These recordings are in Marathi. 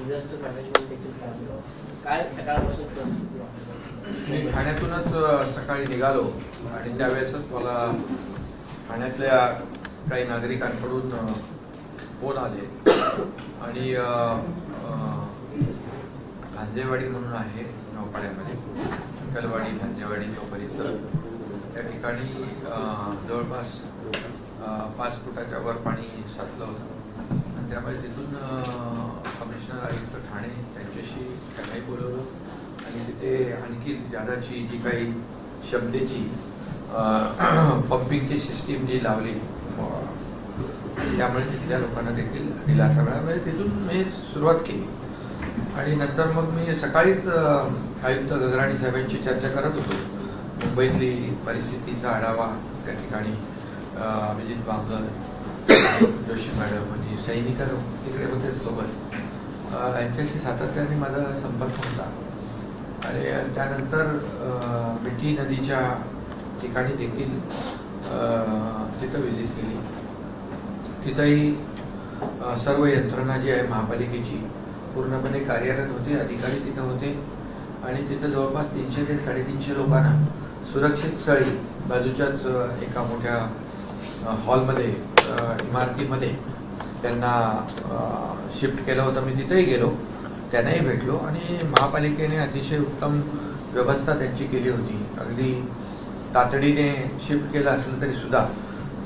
डिझास्टर मॅनेजमेंट देखील काय सकाळपासून परिस्थिती मी ठाण्यातूनच सकाळी निघालो. आणि त्यावेळेसच मला ठाण्यातल्या काही नागरिकांकडून फोन आले. आणि भांजेवाडी म्हणून आहे नौपाड्यामध्ये चिखलवाडी भांजेवाडी जो परिसर. त्या ठिकाणी जवळपास पाच फुटाच्या वर पाणी साचलं होतं. आणि त्यामुळे तिथून कमिशनर आयुक्त ठाणे त्यांच्याशी त्यांनाही बोलवलं. आणि तिथे आणखी जादाची जी काही शब्देची पंपिंगची सिस्टीम जी लावली त्यामुळे तिथल्या लोकांना देखील दिलासा मिळाला. म्हणजे तिथून मी सुरुवात केली. आणि नंतर मग मी सकाळीच आयुक्त गगराणी साहेबांशी चर्चा करत होतो. मुंबईतली परिस्थितीचा आढावा त्या ठिकाणी अभिजित बांगर जोशी मॅडम आणि सैनिक तिकडे होते सोबत. यांच्याशी सातत्याने माझा संपर्क होता. आणि त्यानंतर मिठी नदीच्या ठिकाणी देखील तिथं व्हिजिट केली. तिथंही सर्व यंत्रणा जी आहे महापालिकेची पूर्णपणे कार्यरत होती अधिकारी तिथं होते. आणि तिथं जवळपास तीनशे ते साडेतीनशे लोकांना सुरक्षित स्थळी बाजूच्याच एका मोठ्या हॉलमध्ये इमारतीमध्ये त्यांना शिफ्ट केलं होतं मी तिथेही गेलो. त्यांनाही भेटलो आणि महापालिकेने अतिशय उत्तम व्यवस्था त्यांची केली होती. अगदी तातडीने शिफ्ट केलं असलं तरीसुद्धा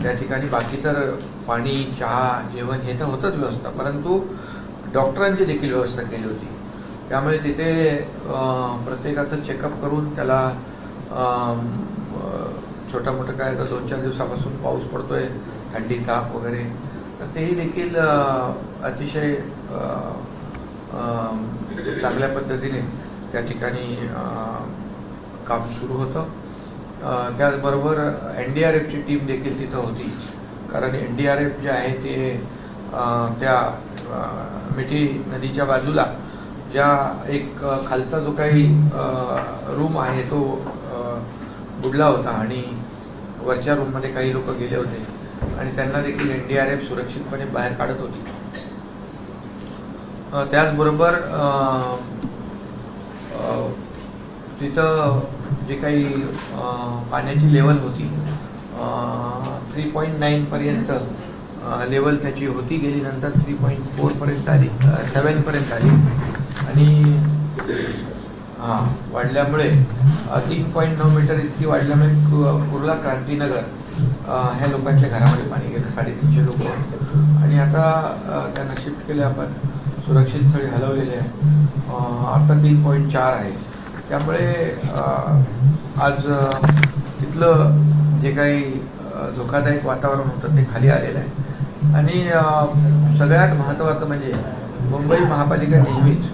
त्या ठिकाणी बाकी तर पाणी चहा जेवण हे तर होतंच व्यवस्था परंतु डॉक्टरांची देखील व्यवस्था केली होती. त्यामुळे तिथे प्रत्येकाचं चेकअप करून त्याला छोटा मोठं काय आता दोन चार दिवसापासून पाऊस पडतोय थंडी ताप वगैरे. तर तेही देखील अतिशय चांगल्या पद्धतीने त्या ठिकाणी काम सुरू होतं. त्याचबरोबर एन डी आर एफची टीम देखील तिथं होती. कारण एन डी आर एफ जे आहे ते त्या मिठी नदीच्या बाजूला ज्या एक खालचा जो काही रूम आहे तो बुडला होता आणि वरच्या रूममध्ये काही लोक गेले होते. आणि त्यांना देखील एन डी आर एफ सुरक्षितपणे बाहेर काढत होती. त्याचबरोबर तिथं जे काही पाण्याची लेवल होती थ्री पॉईंट नाईनपर्यंत लेवल त्याची होती गेली नंतर थ्री पॉईंट फोरपर्यंत आली सेवनपर्यंत आली. आणि हां वाढल्यामुळे तीन पॉईंट नऊ मीटर इतकी वाढल्यामुळे कुर्ला क्रांतीनगर ह्या लोकांच्या घरामध्ये पाणी गेलं साडेतीनशे लोक आणि आता त्यांना शिफ्ट केले आपण. सुरक्षित स्थळी हलवलेले आहे. आता तीन पॉईंट चार आहे. त्यामुळे आज इथलं तिथलं जे काही धोकादायक वातावरण होतं ते खाली आलेलं आहे. आणि सगळ्यात महत्त्वाचं म्हणजे मुंबई महापालिका नेहमीच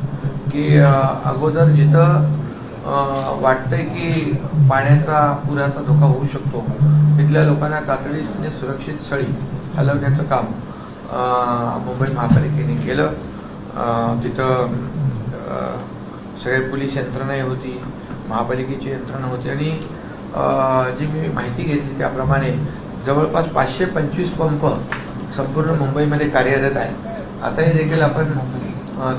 की अगोदर जिथं वाटतंय की पाण्याचा पुराचा धोका होऊ शकतो. तिथल्या लोकांना तातडीने म्हणजे सुरक्षित स्थळी हलवण्याचं काम मुंबई महापालिकेने केलं. तिथं सगळे पोलीस यंत्रणाही होती महापालिकेची यंत्रणा होती आणि जी मी माहिती घेतली त्याप्रमाणे जवळपास पाचशे पंचवीस पंप संपूर्ण मुंबईमध्ये कार्यरत आहे आताही देखील आपण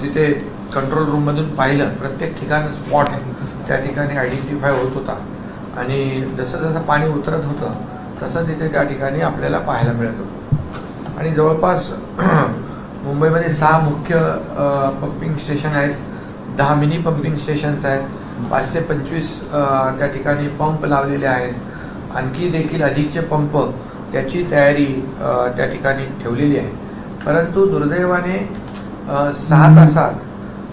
तिथे कंट्रोल रूममधून पाहिलं प्रत्येक ठिकाण स्पॉट त्या ठिकाणी आयडेंटिफाय होत होता. आणि जसं जसं पाणी उतरत होतं तसं तिथे त्या ठिकाणी आपल्याला पाहायला मिळत होतं. आणि जवळपास मुंबईमध्ये सहा मुख्य पंपिंग स्टेशन आहेत दहा मिनी पंपिंग स्टेशन्स आहेत पाचशे पंचवीस त्या ठिकाणी पंप लावलेले आहेत. आणखी देखील अधिकचे पंप त्याची तयारी त्या ठिकाणी ठेवलेली आहे. परंतु दुर्दैवाने सहा तासात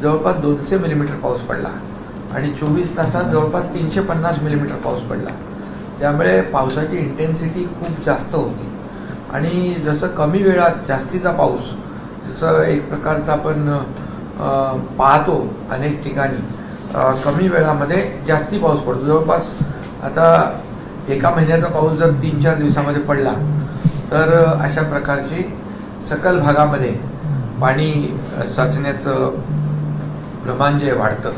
जवळपास दोनशे मिलीमीटर पाऊस पडला. आणि चोवीस तासात जवळपास तीनशे पन्नास मिलीमीटर पाऊस पडला. त्यामुळे पावसाची इंटेन्सिटी खूप जास्त होती. आणि जसं कमी वेळात जास्तीचा पाऊस जसं एक प्रकारचा आपण पाहतो अनेक ठिकाणी कमी वेळामध्ये जास्ती पाऊस पडतो. जवळपास आता एका महिन्याचा पाऊस जर तीन चार दिवसामध्ये पडला तर अशा प्रकारची सकल भागामध्ये पाणी साचण्याचं प्रमाण जे वाढतं.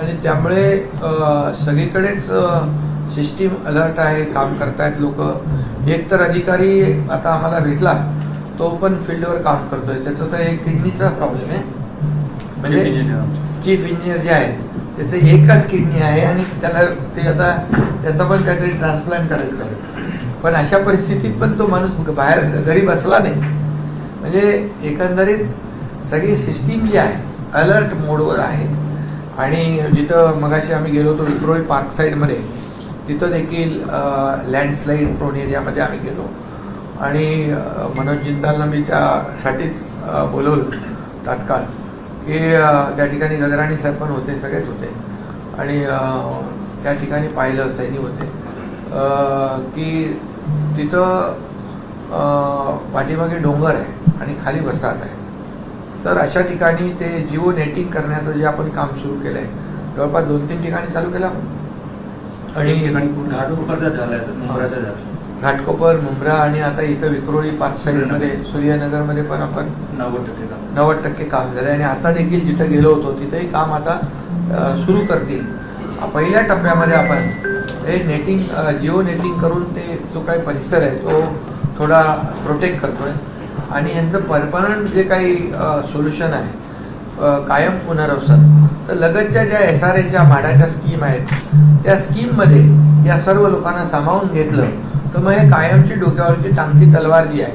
आणि त्यामुळे सगळीकडेच सिस्टीम अलर्ट आहे काम करतायत लोक. एक तर अधिकारी आता आम्हाला भेटला तो पण फील्डवर काम करतोय. त्याचा तर एक किडनीचा प्रॉब्लेम आहे. म्हणजे. चीफ इंजिनियर जे आहेत त्याचं एकच किडनी आहे आणि त्याला ते आता त्याचा पण काहीतरी ट्रान्सप्लांट करायचं आहे. पण अशा परिस्थितीत पण तो माणूस बाहेर घरी बसला नाही. म्हणजे एकंदरीत सगळी सिस्टीम जी आहे अलर्ट मोडवर आहे. आणि जिथं मगाशी आम्ही गेलो होतो विक्रोळी पार्क साईडमध्ये तिथं देखील लँडस्लाईड प्रोन एरियामध्ये आम्ही गेलो. आणि मनोज जिंदालला मी त्यासाठीच बोलवलं तात्काळ. की त्या ठिकाणी गगराणी साहेब पण होते सगळेच होते. आणि त्या ठिकाणी पाहिलं सैनी होते. की तिथं पाठीमागे डोंगर आहे आणि खाली वसाहत आहे. तर अशा ठिकाणी ते जिओ नेटिंग करण्याचं जे आपण काम सुरू केलं आहे जवळपास दोन तीन ठिकाणी चालू केलं आपण. आणि घाटकोपर मुंब्रा आणि आता इथं विक्रोळी पार्क साईडमध्ये सूर्यनगरमध्ये पण आपण नव्वद टक्के काम. नव्वद टक्के काम झालं आणि आता देखील जिथं गेलो होतो तिथंही काम आता सुरू करतील. पहिल्या टप्प्यामध्ये आपण हे नेटिंग जिओ नेटिंग करून ते जो काही परिसर आहे तो थोडा प्रोटेक्ट करतोय. आणि यांचं परमनंट जे काही सोल्युशन आहे कायम पुनर्वसन. तर लगतच्या ज्या एस आर एच्या भाड्याच्या स्कीम आहेत त्या स्कीममध्ये या सर्व लोकांना सामावून घेतलं तर मग हे कायमची डोक्यावरची टांगती तलवार जी आहे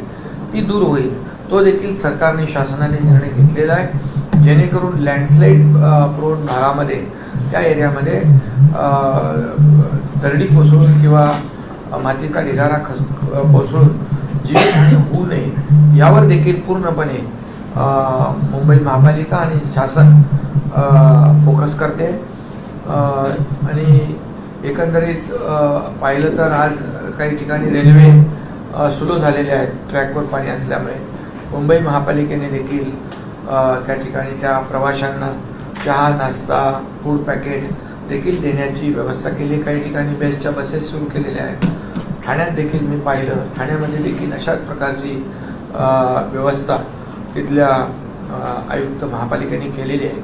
ती दूर होईल. तो देखील सरकारने शासनाने निर्णय घेतलेला आहे. जेणेकरून लँडस्लाईड प्रोड भागामध्ये त्या एरियामध्ये दरडी कोसळून किंवा मातीचा ढिगारा खस कोसळून जीवितहानी होऊ नये यावर देखील पूर्णपणे मुंबई महापालिका आणि शासन फोकस करते. आणि एकंदरीत पाहिलं तर आज काही ठिकाणी रेल्वे सुलो सुरू झालेले आहेत ट्रॅकवर पाणी असल्यामुळे. मुंबई महापालिकेने देखील त्या ठिकाणी त्या प्रवाशांना चहा नाश्ता फूड पॅकेट देखील देण्याची व्यवस्था केली. काही ठिकाणी बेस्टच्या बसेस सुरू केलेल्या आहेत. ठाण्यात देखील मी पाहिलं. ठाण्यामध्ये देखील अशाच प्रकारची व्यवस्था तिथल्या आयुक्त महापालिकेने केलेली आहे.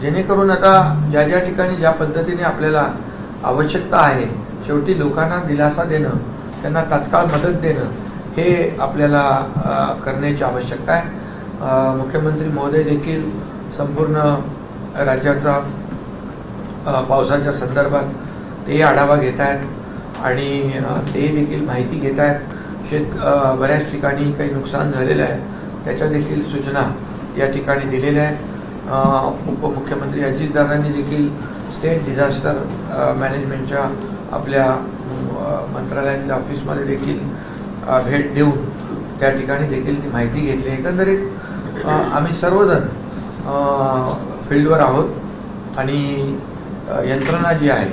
जेणेकरून आता ज्या ज्या ठिकाणी ज्या पद्धतीने आपल्याला आवश्यकता आहे शेवटी लोकांना दिलासा देणं त्यांना तात्काळ मदत देणं हे आपल्याला करण्याची आवश्यकता आहे. मुख्यमंत्री महोदय देखील संपूर्ण राज्याचा पावसाच्या संदर्भात ते आढावा घेत आहेत. आणि ते देखील माहिती घेत आहेत. शेत बऱ्याच ठिकाणी काही नुकसान झालेलं आहे. त्याच्या देखील सूचना या ठिकाणी दिलेल्या आहेत. उपमुख्यमंत्री अजितदादांनी देखील स्टेट डिझास्टर मॅनेजमेंटच्या आपल्या मंत्रालयातल्या ऑफिसमध्ये देखील भेट देऊन त्या ठिकाणी देखील ती माहिती घेतली. एकंदरीत आम्ही सर्वजण फील्डवर आहोत आणि यंत्रणा जी आहे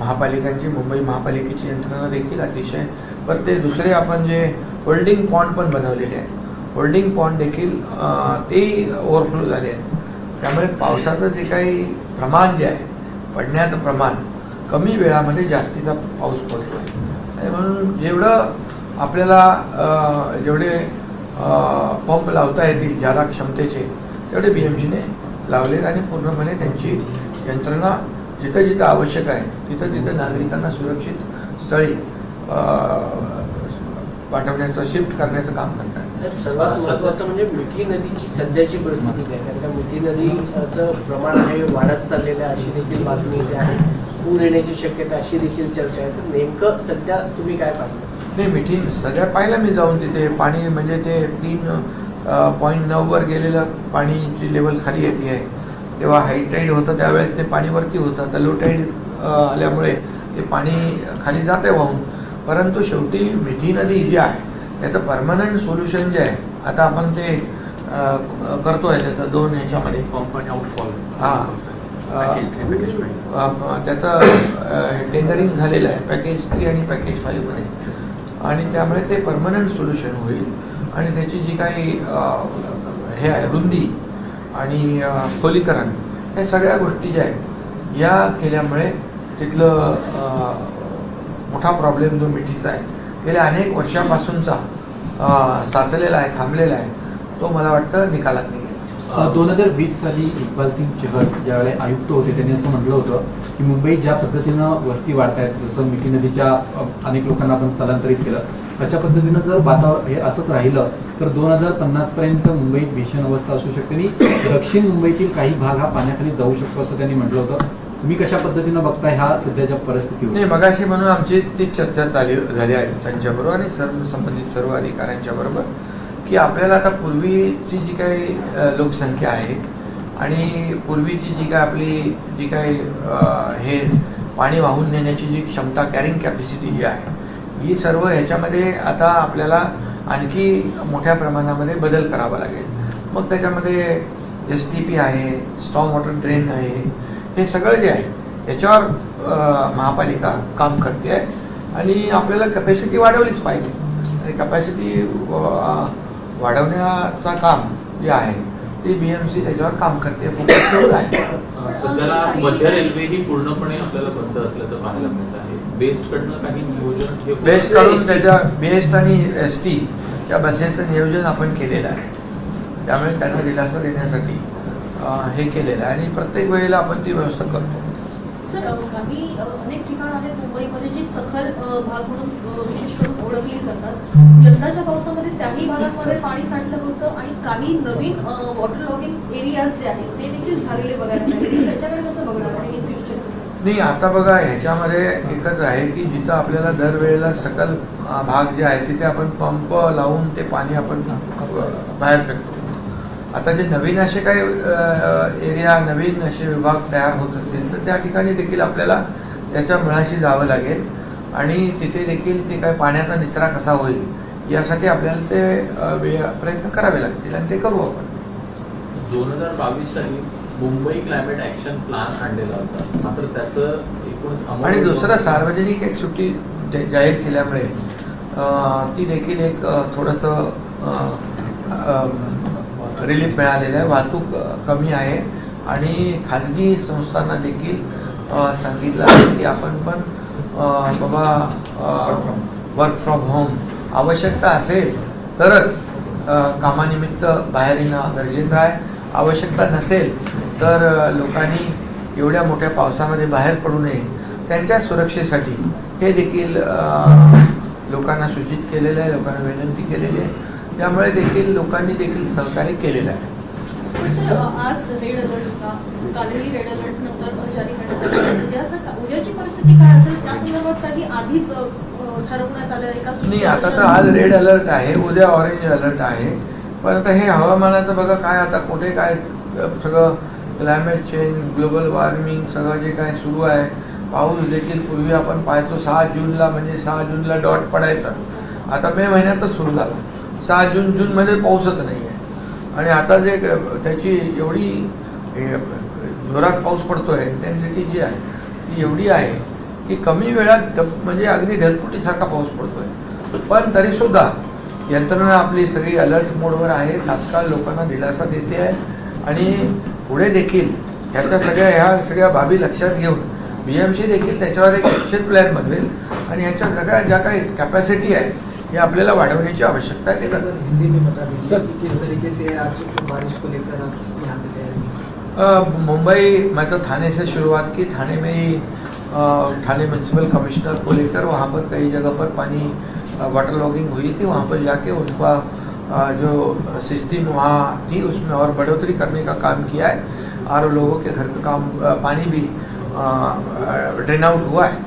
महापालिकांची मुंबई महापालिकेची यंत्रणा देखील अतिशय पण ते दुसरे आपण जे होल्डिंग पॉईंट पण बनवलेले आहेत. होल्डिंग पॉईंट देखील ते तेही ओव्हरफ्लो झाले आहेत. त्यामुळे पावसाचं जे काही प्रमाण जे आहे पडण्याचं प्रमाण कमी वेळामध्ये जास्तीचा पाऊस पडतो आहे आणि म्हणून जेवढं आपल्याला जेवढे पंप लावता येतील ज्यादा क्षमतेचे तेवढे बी एम सीने लावले आणि पूर्णपणे त्यांची यंत्रणा जिथं जिथं आवश्यक आहे तिथं तिथं नागरिकांना सुरक्षित स्थळी पाठवण्याचं शिफ्ट करण्याचं काम करतात. सर्वात महत्वाचं म्हणजे मिठी नदीची सध्याची परिस्थिती काय? कारण का मिठी नदीचं प्रमाण आहे वाढत चाललेलं आहे अशी देखील बातमी इथे आहे. पूर येण्याची शक्यता अशी देखील चर्चा आहे. तर नेमकं सध्या तुम्ही काय पाहिलं नाही मिठी सध्या पाहिलं मी जाऊन तिथे पाणी म्हणजे ते तीन पॉईंट नऊवर गेलेलं पाणीची लेवल खाली येते आहे. तेव्हा हाय टाईड होतं त्यावेळेस ते पाणी वरती होतं. आता लो टाईड आल्यामुळे ते पाणी खाली जाते वाहून. परंतु शेवटी मिठी नदी जी आहे त्याचं परमनंट सोल्युशन जे आहे आता आपण ते अ, करतोय त्याचं दोन ह्याच्यामध्ये पंप आणि आउटफॉल हा. त्याचं टेंडरिंग झालेलं आहे पॅकेज थ्री आणि पॅकेज फाईव्हमध्ये आणि त्यामुळे ते परमनंट सोल्युशन होईल. आणि त्याची जी काही हे आहे रुंदी आणि खोलीकरण हे सगळ्या गोष्टी ज्या आहेत या केल्यामुळे तिथलं मोठा प्रॉब्लेम जो मिठीचा आहे गेल्या अनेक वर्षापासूनचा साचलेला आहे थांबलेला आहे तो मला वाटतं निकालात निघेल. दोन हजार वीस साली इक्बाल सिंग चहल ज्यावेळेला आयुक्त होते त्यांनी असं म्हटलं होतं की मुंबईत ज्या पद्धतीनं वस्ती वाढत आहेत जसं मिठी नदीच्या अनेक लोकांना आपण स्थलांतरित केलं अशा पद्धतीनं जर वातावरण हे असंच राहिलं तर दोन हजार पन्नास पर्यंत मुंबईत भीषण अवस्था असू शकते आणि दक्षिण मुंबईतील काही भाग हा पाण्याखाली जाऊ शकतो असं त्यांनी म्हटलं होतं. तुम्ही कशा पद्धतीनं बघताय ह्या सध्याच्या नाही मगाशी म्हणून आमची ती चर्चा चालू झाली आहे त्यांच्याबरोबर आणि सर्व संबंधित सर्व अधिकाऱ्यांच्या बरोबर की आपल्याला आता पूर्वीची जी काही लोकसंख्या आहे आणि पूर्वीची जी काय आपली जी काही हे पाणी वाहून नेण्याची जी क्षमता कॅरिंग कॅपॅसिटी जी आहे ही सर्व ह्याच्यामध्ये आता आपल्याला आणखी मोठ्या प्रमाणामध्ये बदल करावा लागेल. मग त्याच्यामध्ये एस टी पी आहे स्टॉम वॉटर ड्रेन आहे हे सगळं जे आहे याच्यावर महापालिका काम करते आहे आणि आपल्याला कपॅसिटी वाढवलीच पाहिजे. आणि कपॅसिटी वाढवण्याचा काम जे आहे ते बी एम सी त्याच्यावर काम करते. फोकस आहे. सध्याला मध्य रेल्वे ही पूर्णपणे आपल्याला बंद असल्याचं पाहायला मिळत आहे. बेस्ट कडनं काही नियोजन हे. बेस्ट काढून त्याच्या बेस्ट आणि एस टी त्या बसेचं नियोजन आपण केलेलं आहे. त्यामुळे त्यांना दिलासा देण्यासाठी हे केलेलं आहे. आणि प्रत्येक वेळेला आपण ती व्यवस्था करतो. सर काही अनेक ठिकाणं आहेत मुंबईमध्ये जी सखल भाग म्हणून विशेष करून ओळखली जातात. यंदाच्या पावसामध्ये त्याही भागांमध्ये पाणी साठलं होतं आणि काही नवीन वॉटर लॉगिंग एरियाज जे आहेत ते देखील झालेले बघायला मिळाले त्याच्याकडे कसं बघणार आहे इन फ्युचर नाही आता बघा ह्याच्यामध्ये एकच आहे की जिथं आपल्याला दरवेळेला सकल भाग जे आहे तिथे आपण पंप लावून ते पाणी आपण बाहेर फेकतो. आता जे नवीन असे काही एरिया नवीन असे विभाग तयार होत असतील तर त्या ठिकाणी देखील आपल्याला त्याच्या मुळाशी जावं लागेल. आणि तिथे देखील ते काय पाण्याचा निचरा कसा होईल यासाठी आपल्याला ते वे- प्रयत्न करावे लागतील. आणि ते करू आपण. दोन हजार बावीस साली मुंबई क्लायमेट ऍक्शन प्लॅन आणलेला होता. मात्र त्याचं एकूणच आणि दुसरं सार्वजनिक एक सुट्टी जाहीर केल्यामुळे ती देखील एक थोडंसं रिलीफ मिळालेलं आहे. वाहतूक कमी आहे. आणि खाजगी संस्थांना देखील सांगितलं आहे की आपण पण बाबा वर्क फ्रॉम होम आवश्यकता असेल तरच कामानिमित्त बाहेर येणं गरजेचं आहे. आवश्यकता नसेल तर लोकांनी एवढ्या मोठ्या पावसामध्ये बाहेर पडू नये त्यांच्या सुरक्षेसाठी हे देखील लोकांना सूचित केलेलं आहे लोकांना विनंती केलेली आहे. त्यामुळे देखील लोकांनी देखील सहकार्य केलेलं आहे. नाही आता तर आज रेड अलर्ट आहे. उद्या ऑरेंज अलर्ट आहे. पण आता हे हवामानाचं बघा काय आता कुठे काय सगळं क्लायमेट चेंज ग्लोबल वॉर्मिंग सगळं जे काय सुरू आहे पाऊस देखील पूर्वी आपण पाहायचो सहा जूनला म्हणजे सहा जूनला डॉट पडायचा. आता मे महिन्यातच सुरू झाला. सहा जून जूनमध्ये पाऊसच नाही आहे. आणि आता जे त्याची एवढी हे, जोरात पाऊस पडतो आहे इंटेन्सिटी जी आहे ती एवढी आहे की कमी वेळात म्हणजे अगदी ढलपुटीसारखा पाऊस पडतो आहे पण तरीसुद्धा यंत्रणा आपली सगळी अलर्ट मोडवर आहे तात्काळ लोकांना दिलासा देते आहे. आणि पुढे देखील ह्याच्या सगळ्या ह्या सगळ्या बाबी लक्षात घेऊन बी एम सी देखील त्याच्यावर एक ॲक्शन प्लॅन बनवेल. आणि ह्याच्या सगळ्या ज्या काही कॅपॅसिटी आहे हे आपल्याला वाढवण्याची आवश्यकता आहे. मुंबई मैं तो थाने से शुरुआत की. थाने में ही थाने म्यूनसिपल कमिश्नर को लेकर वहाँ पर कई जगह पर पानी वाटर लॉगिंग हुई थी. वहाँ पर जाके उनका जो सिस्टम वहाँ थी, उसमें और बढ़ोतरी करने का काम किया है और लोगों के घर का काम पानी भी ड्रेन आउट हुआ है।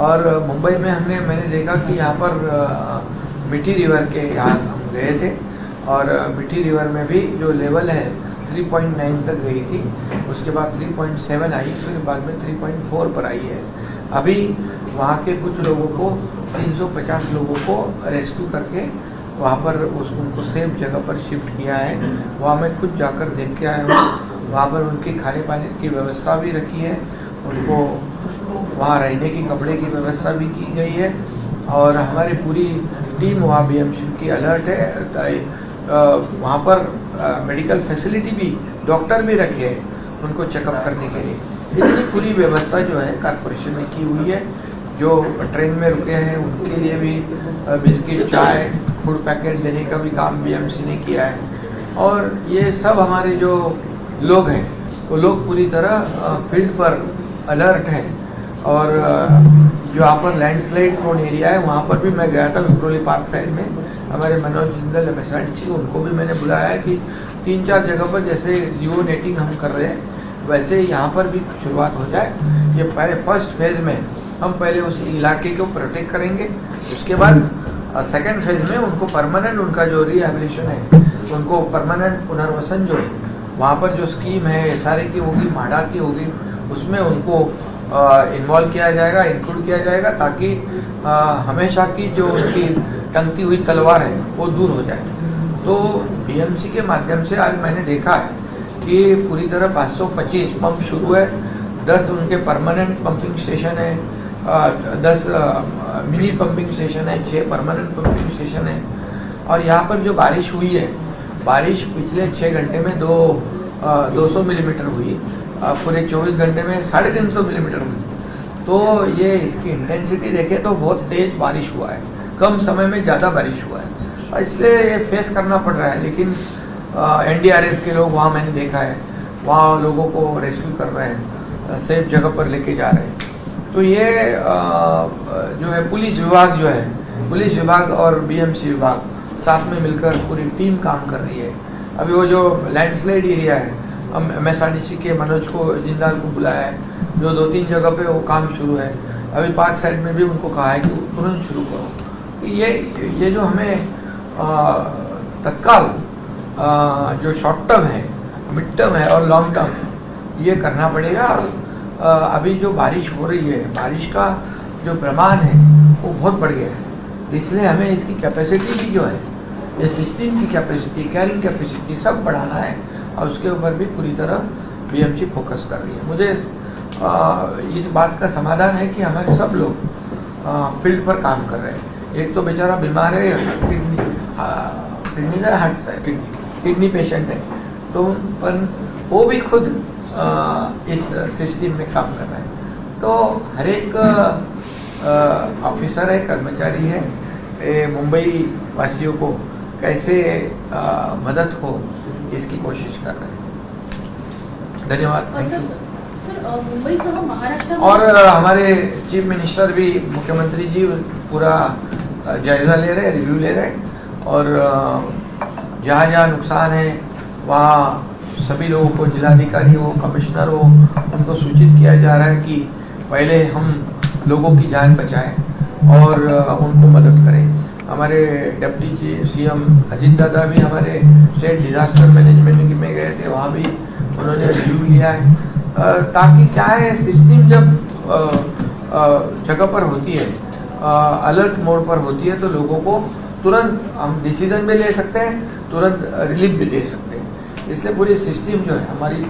और मुंबई में हमने, मैंने देखा कि यहाँ पर मिठी रिवर के यहाँ हम गए थे और मिठी रिवर में भी जो लेवल है 3.9 तक गई थी। उसके बाद 3.7 आई, फिर बाद में 3.4 पर आई है। अभी वहाँ के कुछ लोगों को 350 लोगों को रेस्क्यू करके वहाँ पर उस उनको सेफ़ जगह पर शिफ्ट किया है। वहाँ मैं खुद जाकर देख के आया हूँ। वहाँ पर उनकी खाने पाने की व्यवस्था भी रखी है। उनको वहाँ रहने की, कपड़े की व्यवस्था भी की गई है। और हमारी पूरी टीम वहाँ बी की अलर्ट है। वहाँ पर मेडिकल फैसिलिटी भी डॉक्टर भी रखे हैं उनको चेकअप करने के लिए। इतनी पूरी व्यवस्था जो है कारपोरेशन ने की हुई है। जो ट्रेन में रुके हैं, उनके लिए भी बिस्किट, चाय फ़ूड पैकेट देने का भी काम बीएमसी ने किया है। और ये सब हमारे जो लोग हैं, वो लोग पूरी तरह फ़ील्ड पर अलर्ट हैं। और जो यहाँ पर लैंडस्लाइड प्रोन एरिया है, वहाँ पर भी मैं गया था विक्रोली पार्क साइड में। हमारे मनोज जिंदल एमएसआरटीसी उनको भी मैंने बुलाया है कि तीन चार जगह पर जैसे जियो नेटिंग हम कर रहे हैं, वैसे यहाँ पर भी शुरुआत हो जाए। ये पहले फ़र्स्ट फ़ेज़ में हम पहले उस इलाके को प्रोटेक्ट करेंगे। उसके बाद सेकेंड फ़ेज़ में उनको परमानेंट उनका जो रिहेबिलिटेशन है उनको परमानेंट पुनर्वसन जो है वहाँ पर जो स्कीम है सारे की होगी माडा की होगी उसमें उनको इन्वॉल्व किया जाएगा इंक्लूड किया जाएगा ताकि अ, हमेशा की जो उनकी टंगती हुई तलवार है वो दूर हो जाए। तो बीएमसी के माध्यम से आज मैंने देखा है कि पूरी तरह 525 पंप शुरू है 10 उनके परमानेंट पंपिंग स्टेशन है 10 अ, मिनी पंपिंग स्टेशन है छः परमानेंट पंपिंग स्टेशन है। और यहाँ पर जो बारिश हुई है बारिश पिछले छः घंटे में दो दो सौ मिलीमीटर हुई पूरे 24 घंटे में साढ़े तीन सौ मिलीमीटर हुई। तो ये इसकी इंटेंसिटी देखे तो बहुत तेज बारिश हुआ है कम समय में ज़्यादा बारिश हुआ है। और इसलिए ये फेस करना पड़ रहा है लेकिन एनडीआरएफ के लोग वहाँ मैंने देखा है वहाँ लोगों को रेस्क्यू कर रहे हैं सेफ़ जगह पर लेके जा रहे हैं। तो ये जो है, पुलिस विभाग जो है, पुलिस विभाग और बीएमसी विभाग साथ में मिलकर पूरी टीम काम कर रही है। अभी वो जो लैंडस्लाइड एरिया है, हम एम एस के मनोज को, जिंदाल को बुलाया है। जो दो तीन जगह पे वो काम शुरू है। अभी पार्क साइड में भी उनको कहा है कि तुरंत शुरू करो। ये ये जो हमें तत्काल जो शॉर्ट टर्म है मिड टर्म है और लॉन्ग टर्म ये करना पड़ेगा और अभी जो बारिश हो रही है बारिश का जो प्रमाण है वो बहुत बढ़ गया है। इसलिए हमें इसकी कैपेसिटी भी जो है ये सिस्टम की कैपेसिटी कैरिंग कैपेसिटी सब बढ़ाना है और उसके ऊपर भी पूरी तरह बीएमसी फोकस कर रही है। मुझे अ, इस बात का समाधान है कि हमारे सब लोग फ़ील्ड पर काम कर रहे हैं। एक तो बेचारा बीमार है किडनी किडनी का हार्ट किडनी पेशेंट है। तो पर वो भी खुद इस सिस्टम में काम कर रहे हैं। तो हर एक ऑफिसर है कर्मचारी है मुंबई वासियों को कैसे अ, मदद हो इसकी कोशिश कर रहे हैं। धन्यवाद। और हमारे चीफ मिनिस्टर भी मुख्यमंत्री जी पूरा जायजा ले रहे हैं रिव्यू ले रहे हैं। और जहाँ जहाँ नुकसान है वहाँ सभी लोगों को, जिलाधिकारी हो कमिश्नर हो, उनको सूचित किया जा रहा है कि पहले हम लोगों की जान बचाएँ और उनको मदद करें। हमारे डिप्टी जी, सीएम अजीत दादा भी हमारे स्टेट डिजास्टर मैनेजमेंट में गए थे, वहाँ भी उन्होंने रिव्यू लिया है। ताकि क्या है सिस्टम जब जगह पर होती है अलर्ट मोड पर होती है तो लोगों को तुरंत हम डिसीज़न भी ले सकते हैं, तुरंत रिलीफ भी दे सकते हैं। इसलिए पूरी सिस्टम जो है हमारी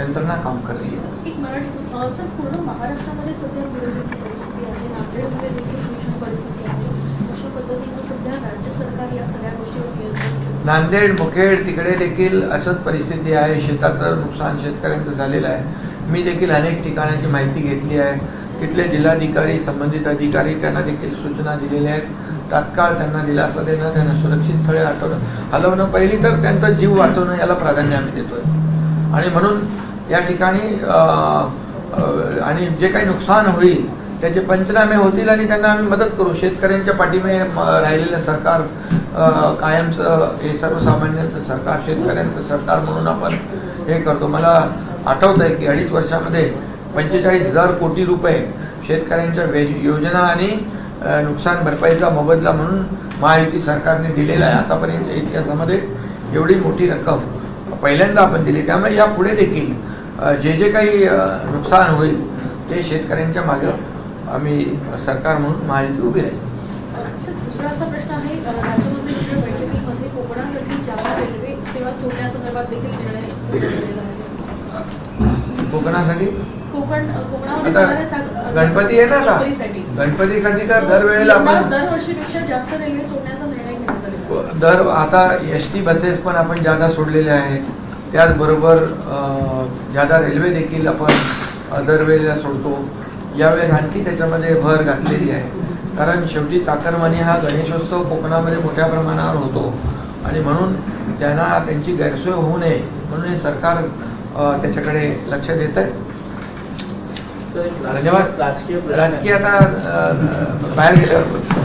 यंत्रणा काम कर रही है। एक मराठी सर पूर्ण महाराष्ट्रामध्ये सध्या पूरजोगी परिस्थिती आहे नांदेडमध्ये देखील भीषण परिस्थिती आहे. अशा पद्धतीनं सध्या राज्य सरकार या सगळ्या गोष्टीवर नियंत्रण ठेवतं. नांदेड मुखेड तिकडे देखील असंच परिस्थिती आहे. शेताचं नुकसान शेतकऱ्यांचं झालेलं आहे. मी देखील अनेक ठिकाणाची माहिती घेतली आहे. तिथले जिल्हाधिकारी संबंधित अधिकारी त्यांना देखील सूचना दिलेल्या आहेत. तात्काळ त्यांना दिलासा देणं त्यांना सुरक्षित स्थळे हटवणं हलवणं पहिली तर त्यांचा जीव वाचवणं याला प्राधान्य आम्ही देतोय. आणि म्हणून या ठिकाणी आणि जे काही नुकसान होईल त्याचे पंचनामे होतील आणि त्यांना आम्ही मदत करू. शेतकऱ्यांच्या पाठीमे राहिलेलं सरकार कायमचं हे सर्वसामान्यांचं सरकार शेतकऱ्यांचं सरकार म्हणून आपण हे करतो. मला आठवत आहे की अडीच वर्षामध्ये पंचेचाळीस हजार कोटी रुपये शेतकऱ्यांच्या वे योजना आणि नुकसान भरपाईचा मोबदला म्हणून महायुती सरकारने दिलेला आहे. आतापर्यंत इतिहासामध्ये एवढी मोठी रक्कम पहिल्यांदा आपण दिली. त्यामुळे यापुढे देखील अ, जे जे काही नुकसान होईल ते शेतकऱ्यांच्या मागं आम्ही सरकार म्हणून महायुती उभी राहील. अ, सर दुसरा असा प्रश्न आहे अ, राज्यमंत्रिमंडळ बैठकीमध्ये कोकणासाठी जादा रेल्वे सेवा सोडण्यासंदर्भात देखील निर्णय घेतलेला आहे. कोकणासाठी? कोकण कोकणामध्ये गणपती आहे ना आता? गणपतीसाठी गणपतीसाठी तर दरवेळेला यंदा आपण दरवर्षीपेक्षा जास्त रेल्वे सोडण्याचा निर्णय घेण्यात आलेला आहे. दर आता एस टी बसेस पण आपण जादा सोडलेल्या आहेत त्याचबरोबर अ, जादा रेल्वे देखील आपण अ, दरवेळेला सोडतो. यावेळेस आणखी त्याच्यामध्ये भर घातलेली आहे. कारण शेवटी चाकरमानी हा गणेशोत्सव कोकणामध्ये मोठ्या प्रमाणावर होतो. आणि म्हणून त्यांना त्यांची गैरसोय होऊ नये म्हणून हे सरकार अ, त्याच्याकडे लक्ष देत आहे धन्यवाद. राजकीय आता बाहेर गेल्यावर